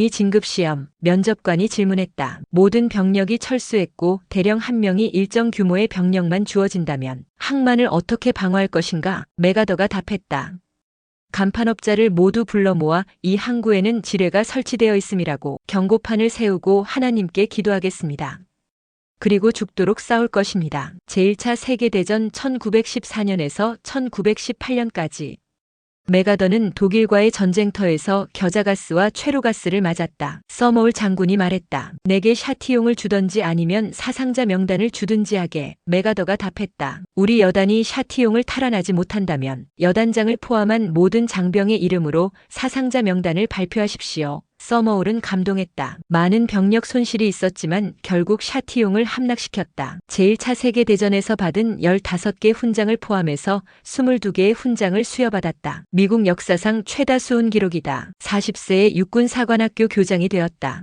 이 진급시험, 면접관이 질문했다. 모든 병력이 철수했고 대령 한 명이 일정 규모의 병력만 주어진다면 항만을 어떻게 방어할 것인가? 메가더가 답했다. 간판업자를 모두 불러 모아 이 항구에는 지뢰가 설치되어 있음이라고 경고판을 세우고 하나님께 기도하겠습니다. 그리고 죽도록 싸울 것입니다. 제1차 세계대전 1914년에서 1918년까지 메가더는 독일과의 전쟁터에서 겨자가스와 최루가스를 맞았다. 서머울 장군이 말했다. 내게 샤티용을 주던지 아니면 사상자 명단을 주든지 하게 메가더가 답했다. 우리 여단이 샤티용을 탈환하지 못한다면 여단장을 포함한 모든 장병의 이름으로 사상자 명단을 발표하십시오. 서머울은 감동했다. 많은 병력 손실이 있었지만 결국 샤티용을 함락시켰다. 제1차 세계대전에서 받은 15개 훈장을 포함해서 22개의 훈장을 수여받았다. 미국 역사상 최다 수훈 기록이다. 40세에 육군 사관학교 교장이 되었다.